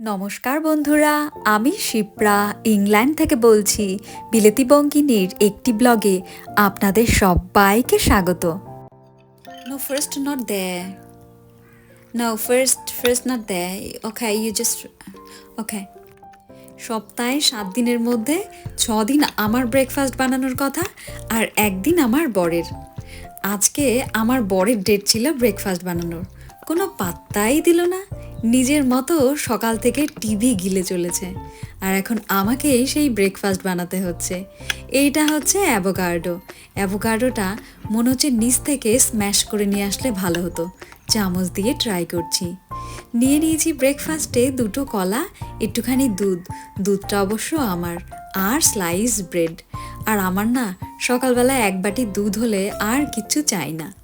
নমস্কার বন্ধুরা, আমি শিপ্রা, ইংল্যান্ড থেকে বলছি, বিলেতি বঙ্গিনীর একটি ব্লগে আপনাদের সবাইকে স্বাগত। No first not they no first first not they okay you just okay সপ্তাহে সাত দিনের মধ্যে ছ দিন আমার ব্রেকফাস্ট বানানোর কথা আর একদিন আমার বরের। আজকে আমার বরের ডেট ছিল ব্রেকফাস্ট বানানোর। কোনো পাত্তাই দিল না। নিজের মতো সকাল থেকে টিভি গিলে চলেছে। আর এখন আমাকেই সেই ব্রেকফাস্ট বানাতে হচ্ছে। এইটা হচ্ছে অ্যাভোকার্ডো অ্যাভোকার্ডোটা মনে হচ্ছে নিচ থেকে স্ম্যাশ করে নিয়ে আসলে ভালো হতো। চামচ দিয়ে ট্রাই করছি। নিয়ে নিয়েছি ব্রেকফাস্টে দুটো কলা, একটুখানি দুধ। দুধটা অবশ্য আমার, আর স্লাইস ব্রেড আর আমার না সকালবেলা এক বাটি দুধ হলে আর কিচ্ছু চাই না।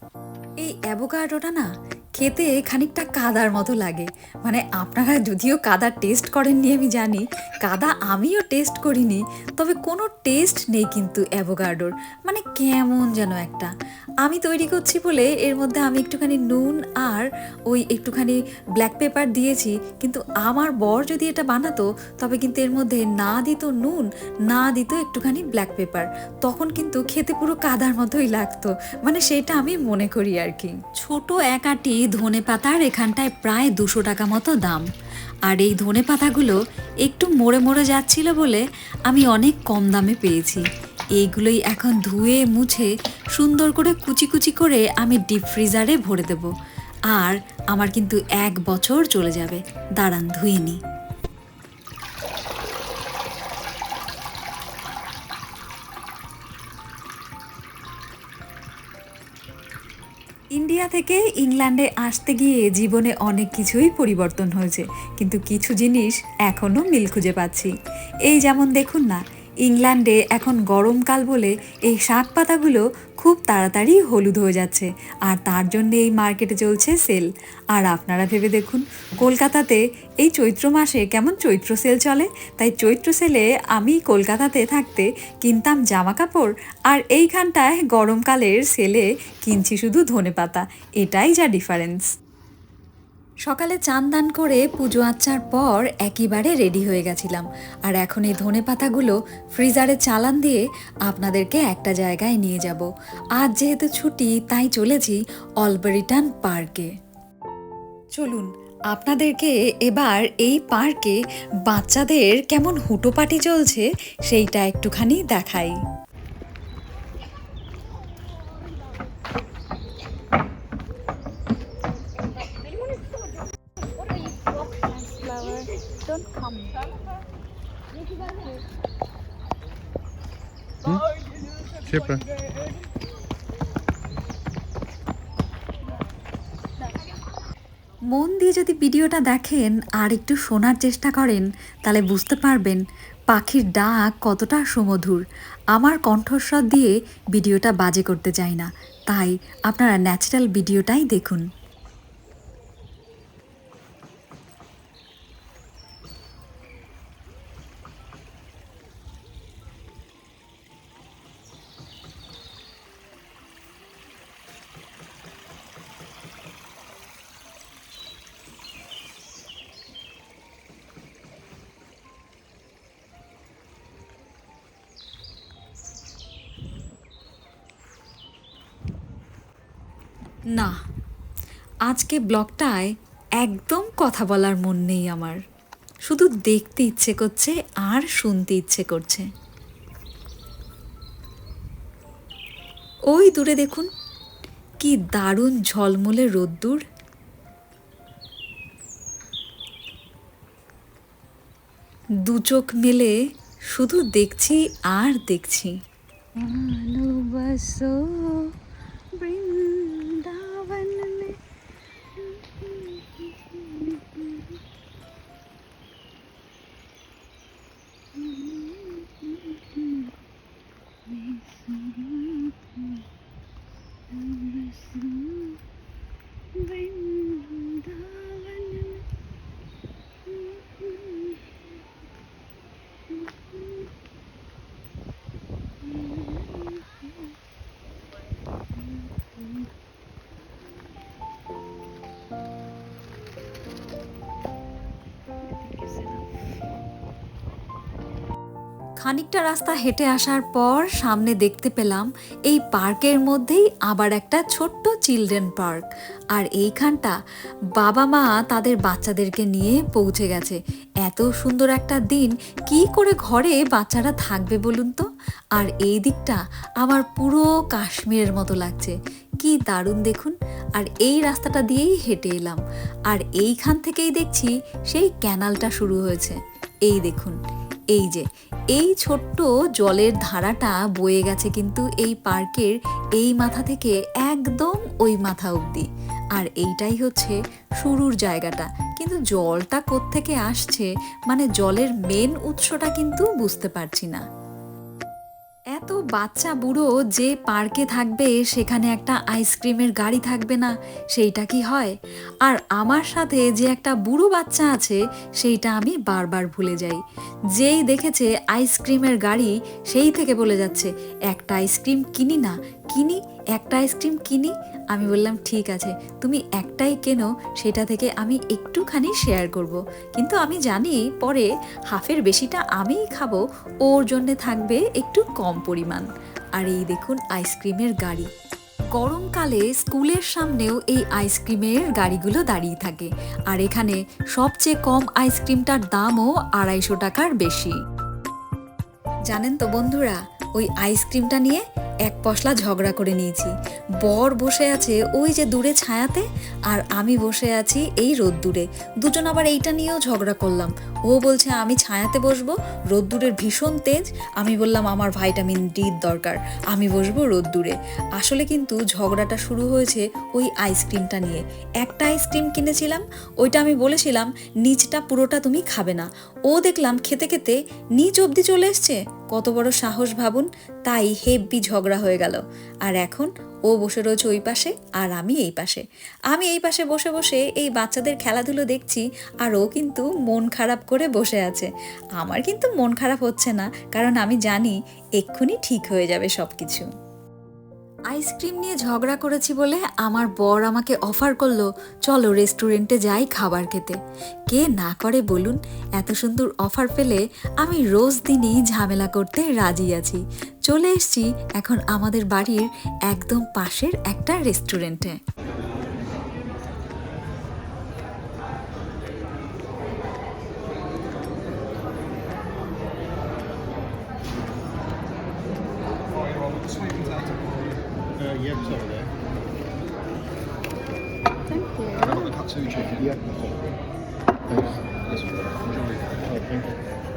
এই অ্যাভোকাডোটা না খেতে খানিকটা কাদার মতো লাগে। মানে আপনারা যদিও কাদা টেস্ট করেননি, আমি জানি, কাদা আমিও টেস্ট করিনি, তবে কোনো টেস্ট নেই কিন্তু অ্যাভোকাডোর মানে কেমন যেন একটা। আমি তৈরি করছি বলে এর মধ্যে আমি একটুখানি নুন আর ওই একটুখানি ব্ল্যাক পেপার দিয়েছি, কিন্তু আমার বর যদি এটা বানাতো, তবে কিন্তু এর মধ্যে না দিত নুন, না দিত একটুখানি ব্ল্যাক পেপার তখন কিন্তু খেতে পুরো কাদার মতোই লাগতো। মানে সেটা আমি মনে করি আর কি। ছোট এক আটি ধনে পাতার এখানটায় প্রায় দুশো টাকা মতো দাম। আর এই ধনে পাতাগুলো একটু মরে মরে যাচ্ছিল বলে আমি অনেক কম দামে পেয়েছি। এইগুলোই এখন ধুয়ে, মুছে, সুন্দর করে কুচি কুচি করে আমি ডিপ ফ্রিজারে ভরে দেব। আর আমার কিন্তু এক বছর চলে যাবে। দাঁড়ান, ধুয়ে নিই। ইন্ডিয়া থেকে ইংল্যান্ডে আসতে গিয়ে জীবনে অনেক কিছুই পরিবর্তন হয়েছে। কিন্তু কিছু জিনিস এখনও মিল খুঁজে পাচ্ছি। এই যেমন দেখুন না ইংল্যান্ডে এখন গরমকাল বলে এই শাক পাতাগুলো খুব তাড়াতাড়ি হলুদ হয়ে যাচ্ছে, আর তার জন্য এই মার্কেটে চলছে সেল। আর আপনারা ভেবে দেখুন, কলকাতাতে এই চৈত্র মাসে কেমন চৈত্র সেল চলে। তাই চৈত্র সেলে আমি কলকাতাতে থাকতে কিনতাম জামা কাপড় আর এইখানটায় গরমকালের সেলে কিনছি শুধু ধনে পাতা এটাই যা ডিফারেন্স সকালে চান দান করে পুজো আচ্চার পর একেবারে রেডি হয়ে গেছিলাম। আর এখন এই ধনে পাতাগুলো ফ্রিজারে চালান দিয়ে আপনাদেরকে একটা জায়গায় নিয়ে যাব। আজ যেহেতু ছুটি, তাই চলেছি অলবেরিটান পার্কে। চলুন, আপনাদেরকে এবার এই পার্কে বাচ্চাদের কেমন হুটোপাটি চলছে, সেইটা একটুখানি দেখাই। Siempre. মন দিয়ে যদি ভিডিওটা দেখেন আর একটু শোনার চেষ্টা করেন তাহলে বুঝতে পারবেন পাখির ডাক কতটা সুমধুর। আমার কণ্ঠস্বর দিয়ে ভিডিওটা বাজে করতে চাই না। তাই আপনারা ন্যাচারাল ভিডিওটাই দেখুন। না, আজকে ব্লগটায় একদম কথা বলার মন নেই আমার। শুধু দেখতে ইচ্ছে করছে আর শুনতে ইচ্ছে করছে। ওই দূরে দেখুন, কি দারুণ ঝলমলে রোদ্দুর। দু চোখ মেলে শুধু দেখছি আর দেখছি। ভালোবাসো খানিকটা রাস্তা হেঁটে আসার পর সামনে দেখতে পেলাম এই পার্কের মধ্যেই আবার একটা ছোট্ট চিলড্রেন পার্ক। আর এইখানটা বাবা মা তাদের বাচ্চাদেরকে নিয়ে পৌঁছে গেছে। এত সুন্দর একটা দিন, কি করে ঘরে বাচ্চারা থাকবে বলুন তো? আর এই দিকটা আমার পুরো কাশ্মীরের মতো লাগছে। কি দারুণ দেখুন। আর এই রাস্তাটা দিয়েই হেঁটে এলাম। আর এইখান থেকেই দেখছি সেই ক্যানালটা শুরু হয়েছে। এই দেখুন, এই যে এই ছোট্ট জলের ধারাটা বয়ে গেছে কিন্তু এই পার্কের এই মাথা থেকে একদম ওই মাথা অব্দি আর এইটাই হচ্ছে শুরুর জায়গাটা। কিন্তু জলটা কোত্থেকে আসছে? মানে জলের মেন উৎসটা কিন্তু বুঝতে পারছি না। এত বাচ্চা বুড়ো যে পার্কে থাকবে, সেখানে একটা আইসক্রিমের গাড়ি থাকবে না, সেইটা কি হয়? আর আমার সাথে যে একটা বুড়ো বাচ্চা আছে, সেইটা আমি বারবার ভুলে যাই। যেই দেখেছে আইসক্রিমের গাড়ি, সেই থেকে বলে যাচ্ছে, একটা আইসক্রিম কিনি না, কিনি একটা আইসক্রিম কিনি? আমি বললাম, ঠিক আছে। তুমি একটাই কেনো, সেটা থেকে আমি একটুখানি শেয়ার করব। কিন্তু আমি জানি, পরে হাফের বেশিটা আমিই খাব, ওর জন্যে থাকবে একটু কম পরিমাণ। আর এই দেখুন, আইসক্রিমের গাড়ি। গরমকালে স্কুলের সামনেও এই আইসক্রিমের গাড়িগুলো দাঁড়িয়ে থাকে। আর এখানে সবচেয়ে কম আইসক্রিমটার দামও আড়াইশো টাকার বেশি। জানেন তো বন্ধুরা, ওই আইসক্রিমটা নিয়ে এক পশলা ঝগড়া করে নিয়েছি। বর বসে আছে ওই যে দূরে ছায়াতে আর আমি বসে আছি এই রোদ্দুরে। দুজন আবার এইটা নিয়েও ঝগড়া করলাম। ও বলছে, আমি ছায়াতে বসবো, রোদ্দুরের ভীষণ তেজ। আমি বললাম, আমার ভাইটামিন ডির দরকার। আমি বসবো রোদ্দুরে। আসলে কিন্তু ঝগড়াটা শুরু হয়েছে ওই আইসক্রিমটা নিয়ে। একটা আইসক্রিম কিনেছিলাম, ওইটা আমি বলেছিলাম, নিচটা পুরোটা তুমি খাবে না। ও দেখলাম, খেতে খেতে নিচ অবধি চলে এসছে। কত বড় সাহস ভাবুন, তাই হেব্বি ঝগড়া হয়ে গেল। আর এখন ও বসে রয়েছে ওই পাশে, আর আমি এই পাশে। আমি এই পাশে বসে বসে এই বাচ্চাদের খেলাধুলো দেখছি, আর ও কিন্তু মন খারাপ করে বসে আছে। আমার কিন্তু মন খারাপ হচ্ছে না, কারণ আমি জানি এক্ষুনি ঠিক হয়ে যাবে সব কিছু আইসক্রিম নিয়ে ঝগড়া করেছি বলে আমার বর আমাকে অফার করল, চলো রেস্টুরেন্টে যাই খাবার খেতে। কে না করে বলুন, এত সুন্দর অফার পেলে আমি রোজ দিনই ঝামেলা করতে রাজি আছি। চলে এসছি এখন আমাদের বাড়ির একদম পাশের একটা রেস্টুরেন্টে। Uh, yeah, it's over there. Thank you. I've got the katsu chicken. Yeah. Thanks. This one. Enjoy. Oh, thank you.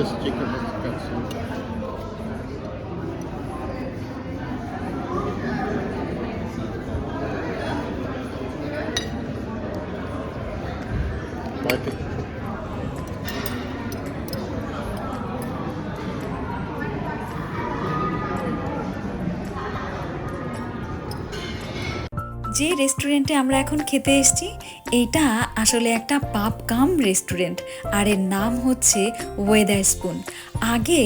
essas dicas. যে রেস্টুরেন্টে আমরা এখন খেতে এসছি, এটা আসলে একটা পাপ কাম রেস্টুরেন্ট আর এর নাম হচ্ছে ওয়েদার স্পুন আগে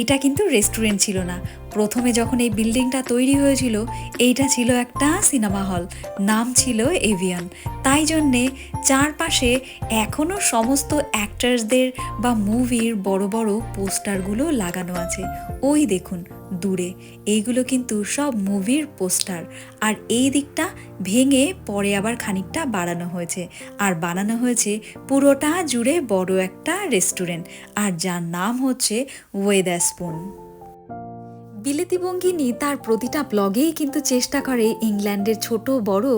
এটা কিন্তু রেস্টুরেন্ট ছিল না। প্রথমে যখন এই বিল্ডিংটা তৈরি হয়েছিল, এইটা ছিল একটা সিনেমা হল। নাম ছিল এভিয়ান। তাই জন্যে চারপাশে এখনও সমস্ত অ্যাক্টার্সদের বা মুভির বড় বড় পোস্টারগুলো লাগানো আছে। ওই দেখুন, দূরে। এইগুলো কিন্তু সব মুভির পোস্টার। আর এই দিকটা ভেঙে পরে আবার খানিকটা বাড়ানো হয়েছে। আর বানানো হয়েছে পুরোটা জুড়ে বড় একটা রেস্টুরেন্ট। আর যার নাম হচ্ছে ওয়েদার স্পুন বিলেতি বঙ্গিনী তার প্রতিটা ব্লগেই কিন্তু চেষ্টা করে ইংল্যান্ডের ছোট বড়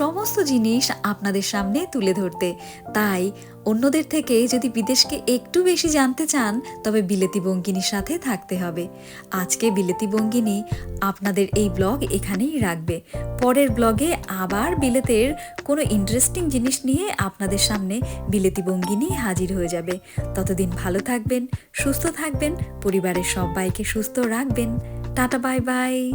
সমস্ত জিনিস আপনাদের সামনে তুলে ধরতে। তাই অন্যদের থেকে যদি বিদেশকে একটু বেশি জানতে চান, তবে বিলেতি বঙ্গিনীর সাথে থাকতে হবে। আজকে বিলেতি বঙ্গিনী আপনাদের এই ব্লগ এখানেই রাখবে। পরের ব্লগে আবার বিলেতের কোনো ইন্টারেস্টিং জিনিস নিয়ে আপনাদের সামনে বিলেতি বঙ্গিনী হাজির হয়ে যাবে। ততদিন ভালো থাকবেন, সুস্থ থাকবেন, পরিবারের সবাইকে সুস্থ রাখবেন। Tata bye bye